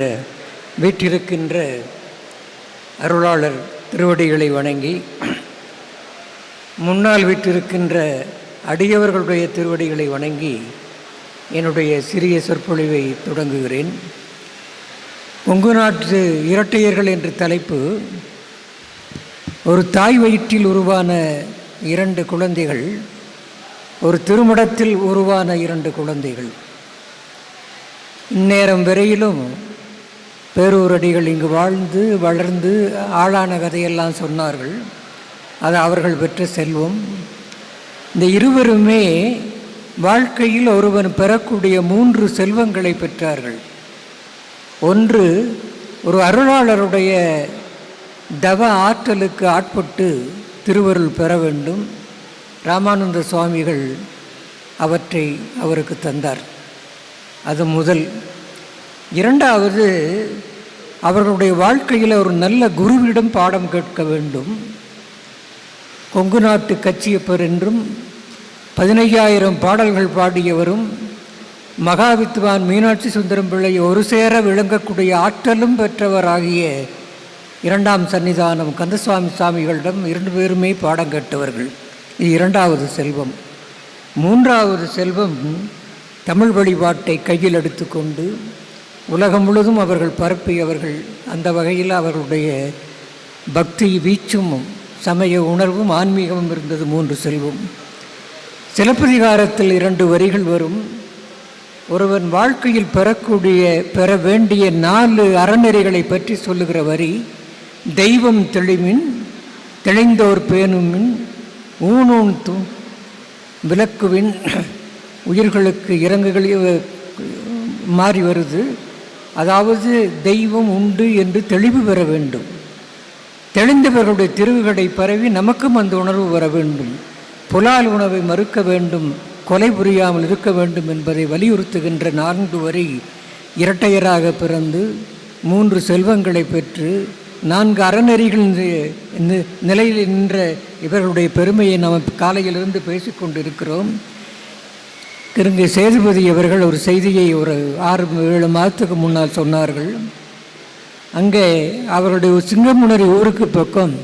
வீற்றிருக்கின்ற அருளாளர் திருவடிகளை வணங்கி முன்னால் வீற்றிருக்கின்ற அடியவர்களுடைய திருவடிகளை வணங்கி என்னுடைய சிறிய சொற்பொழிவை தொடங்குகிறேன். கொங்கு நாட்டு இரட்டையர்கள் என்ற தலைப்பு ஒரு தாய் வயிற்றில் உருவான இரண்டு குழந்தைகள் ஒரு திருமணத்தில் உருவான இரண்டு குழந்தைகள். இந்நேரம் வரையிலும் பேரூரடிகள் இங்கு வாழ்ந்து வளர்ந்து ஆளான கதையெல்லாம் சொன்னார்கள். அது அவர்கள் பெற்ற செல்வம். இந்த இருவருமே வாழ்க்கையில் ஒருவன் பெறக்கூடிய மூன்று செல்வங்களை பெற்றார்கள். ஒன்று ஒரு அருளாளருடைய தவ ஆற்றலுக்கு ஆட்பட்டு திருவருள் பெற வேண்டும். ராமானந்த சுவாமிகள் அவற்றை அவருக்கு தந்தார். அது முதல். இரண்டாவது அவர்களுடைய வாழ்க்கையில் ஒரு நல்ல குருவிடம் பாடம் கேட்க வேண்டும். கொங்கு நாட்டு கச்சியப்பர் என்றும் பதினையாயிரம் பாடல்கள் பாடியவரும் மகாவித்வான் மீனாட்சி சுந்தரம் பிள்ளை ஒரு சேர விளங்கக்கூடிய ஆற்றலும் பெற்றவராகிய இரண்டாம் சன்னிதானம் கந்தசுவாமி சாமிகளிடம் இரண்டு பேருமே பாடம் கேட்டவர்கள். இது இரண்டாவது செல்வம். மூன்றாவது செல்வம் தமிழ் வழிபாட்டை கையில் எடுத்துக்கொண்டு உலகம் முழுதும் அவர்கள் பரப்பியவர்கள். அந்த வகையில் அவர்களுடைய பக்தி வீச்சும் சமய உணர்வும் ஆன்மீகமும் இருந்தது மூன்று செல்வம். சிலப்பதிகாரத்தில் இரண்டு வரிகள் வரும். ஒருவன் வாழ்க்கையில் பெறக்கூடிய பெற வேண்டிய நாலு அறநெறிகளை பற்றி சொல்லுகிற வரி தெய்வம் தெளிமின் தெளிந்தோர் பேணுமின் ஊனூன் தூ விளக்குவின் உயிர்களுக்கு இறங்குகளே மாறி வருது. அதாவது தெய்வம் உண்டு என்று தெளிவு பெற வேண்டும். தெளிந்தவர்களுடைய திருவுகளை பரவி நமக்கும் அந்த உணர்வு வர வேண்டும். புலால் உணவை மறுக்க வேண்டும். கொலை புரியாமல் இருக்க வேண்டும் என்பதை வலியுறுத்துகின்ற நான்கு வரை இரட்டையராக பிறந்து மூன்று செல்வங்களை பெற்று நான்கு அறநெறிகள் நிலையில் நின்ற இவர்களுடைய பெருமையை நாம் காலையிலிருந்து பேசிக்கொண்டு இருக்கிறோம் கிருங்கை சேதுபதி அவர்கள் ஒரு செய்தியை ஒரு ஆறு ஏழு மாதத்துக்கு முன்னால் சொன்னார்கள். அங்கே அவருடைய சிங்கமுனரி ஊருக்கு பக்கம்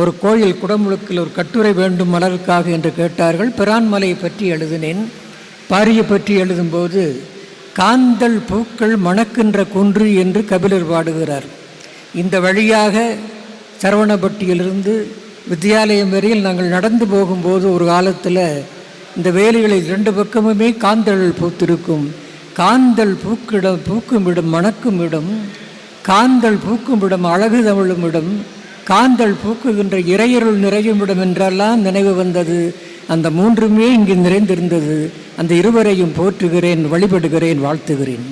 ஒரு கோயில் குடமுழுக்கில் ஒரு கட்டுரை வேண்டும் மலருக்காக என்று கேட்டார்கள். பிரான்மலையை பற்றி எழுதினேன். பாரியை பற்றி எழுதும்போது காந்தல் பூக்கள் மணக்கின்ற குன்று என்று கபிலர் பாடுகிறார். இந்த வழியாக சரவணப்பட்டியிலிருந்து வித்தியாலயம் வரையில் நாங்கள் நடந்து போகும்போது ஒரு காலத்தில் இந்த வேலைகளில் இரண்டு பக்கமுமே காந்தல் பூத்திருக்கும். காந்தல் பூக்கிடம் பூக்கும் இடம் மணக்கும் இடம் காந்தல் பூக்கும் இடம் அழகு தமிழும் இடம் காந்தல் பூக்குகின்ற இறையருள் நிறையும் இடம் என்றெல்லாம் நினைவு வந்தது. அந்த மூன்றுமே இங்கு நிறைந்திருந்தது. அந்த இருவரையும் போற்றுகிறேன் வழிபடுகிறேன் வாழ்த்துகிறேன்.